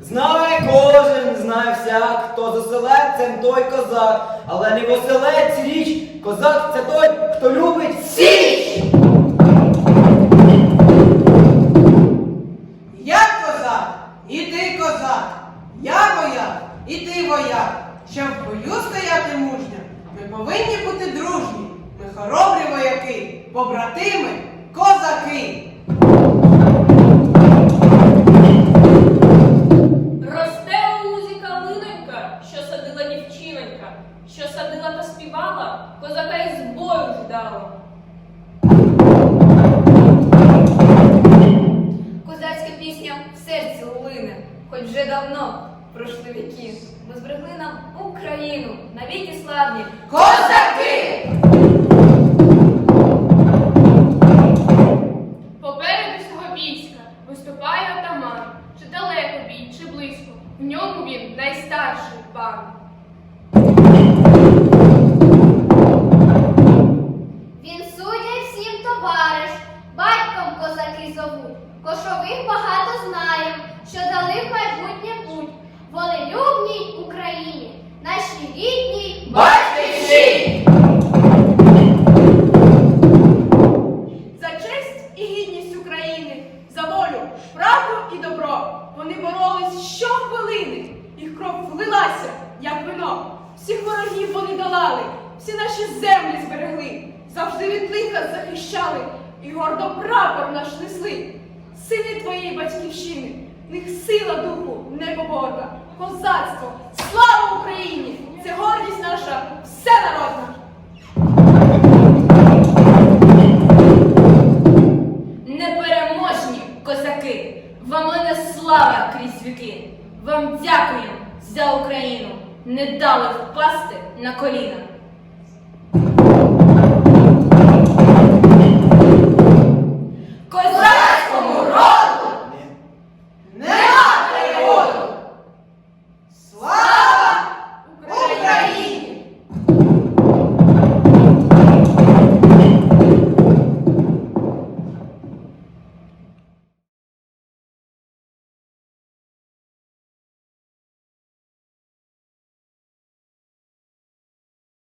Знає кожен, знає всяк, хто за селецем, той козак, але не поселець річ, козак це той, хто любить січ. Я козак, і ти козак, я вояк, і ти вояк. Щоб в бою стояти мужня ми повинні бути дружні. Ми хоробрі вояки, побратими, козаки. Росте у лузі калиненька, що садила дівчиненька, що садила та співала, козака із бою ждала. Пройшли. Ми зберегли нам Україну навіки славні. Козаки! Попереду всього війська виступає отаман, чи далеко бій, чи близько. В ньому він найстарший пан. Він суддя всім товариш, батьком козаки зовуть. Кошових багато знаєм, що дали в майбутнє путь. Волелюбній Україні, нашій рідній Батьківщині! За честь і гідність України, за волю, правду і добро. Вони боролись щохвилини. Їх кров влилася, як вино. Всіх ворогів вони долали, всі наші землі зберегли, завжди від лиха захищали і гордо прапор наш несли. Сини твоєї батьківщини, в них сила духу непоборна, козацтво, слава Україні! Це гордість наша всенародна! Непереможні козаки, вам мене слава крізь віки. Вам дякуємо за Україну, не дали впасти на коліна.